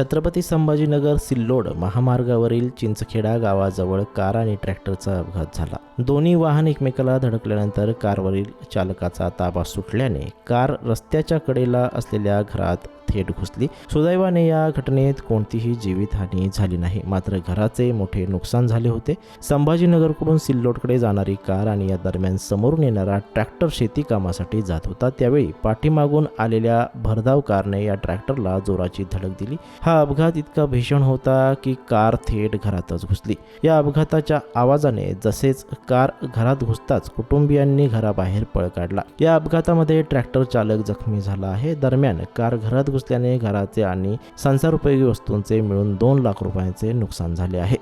छत्रपती संभाजीनगर सिल्लोड महामार्गावरील चिंचखेडा गावाजवळ कार आणि ट्रॅक्टरचा अपघात झाला. दोन्ही वाहन एकमेकाला धडकल्यानंतर कारवरील चालकाचा ताबा सुटल्याने कार रस्त्याच्या कडेला असलेल्या घरात थेट घुसली. सुदैवाने या घटनेत कोणतीही जीवितहानी झाली नाही. मात्र घराचे मोठे नुकसान झाले होते. संभाजीनगरकडून सिल्लोडकडे जाणारी कार आणि या दरम्यान समोरून येणारा ट्रॅक्टर शेती कामासाठी जात होता. त्यावेळी पाठीमागून आलेल्या भरधाव कारने या ट्रॅक्टरला जोराची धडक दिली. हा हा अपघात इतका भीषण होता की कार थेट घरातच घुसली. या अपघाताच्या आवाजाने जसेच कार घरात घुसताच कुटुंबियांनी घराबाहेर पळ काढला. या अपघातामध्ये ट्रॅक्टर चालक जखमी झाला आहे. दरम्यान कार घरात घुसल्याने घराचे आणि संसारोपयोगी वस्तूंचे मिळून दोन लाख रुपयांचे नुकसान झाले आहे.